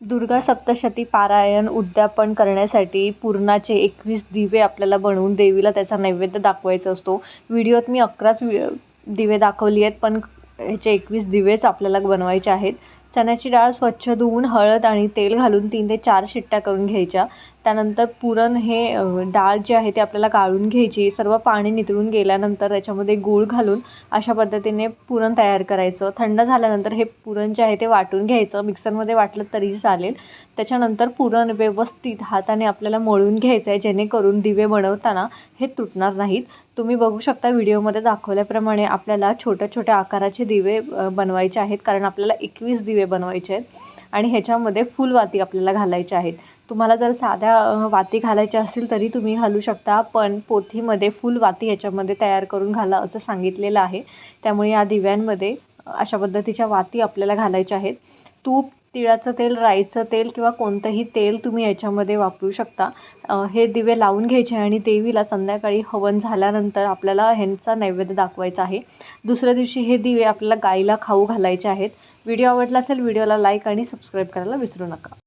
दुर्गा सप्तशती पारायण उद्यापन करण्यासाठी पुरणाचे एकवीस दिवे आपल्याला बनवून देवीला त्याचा नैवेद्य दाखवायचा असतो. व्हिडिओत मी अकराच दिवे दाखवली आहेत पण ह्याचे एकवीस दिवेच आपल्याला बनवायचे आहेत. चण्याची डाळ स्वच्छ धुवून हळद आणि तेल घालून तीन ते चार शिट्ट्या करून घ्यायच्या. त्यानंतर पुरण हे डाळ जी आहे ती आपल्याला गाळून घ्यायची. सर्व पाणी निथळून गेल्यानंतर त्याच्यामध्ये गूळ घालून अशा पद्धतीने पुरण तयार करायचं. थंड झाल्यानंतर हे पुरण जे आहे ते वाटून घ्यायचं. मिक्सरमध्ये वाटलं तरी चालेल. त्याच्यानंतर पुरण व्यवस्थित हाताने आपल्याला मळून घ्यायचं आहे जेणेकरून दिवे बनवताना हे तुटणार नाहीत. तुम्ही बघू शकता व्हिडिओमध्ये दाखवल्याप्रमाणे आपल्याला छोट्या छोट्या आकाराचे दिवे बनवायचे आहेत. कारण आपल्याला एकवीस दिवे बनवायचे आहेत. आणि ह्याच्यामध्ये फुलवाती आपल्याला घालायच्या आहेत. तुम्हाला जर साध्या वाती घालायच्या असतील तरी तुम्ही घालू शकता. पण पोथीमध्ये फुलवाती ह्याच्यामध्ये तयार करून घाला असं सांगितलेलं आहे. त्यामुळे या दिव्यांमध्ये अशा पद्धतीच्या वाती आपल्याला घालायच्या आहेत. तूप तिळाचं तेल राईचं तेल किंवा कोणतंही तेल तुम्ही याच्यामध्ये वापरू शकता. हे दिवे लावून घ्यायचे आणि देवीला संध्याकाळी हवन झाल्यानंतर आपल्याला ह्यांचा नैवेद्य दाखवायचा आहे. दुसऱ्या दिवशी हे दिवे आपल्याला गाईला खाऊ घालायचे आहेत. व्हिडिओ आवडला असेल व्हिडिओला लाईक आणि सबस्क्राईब करायला विसरू नका.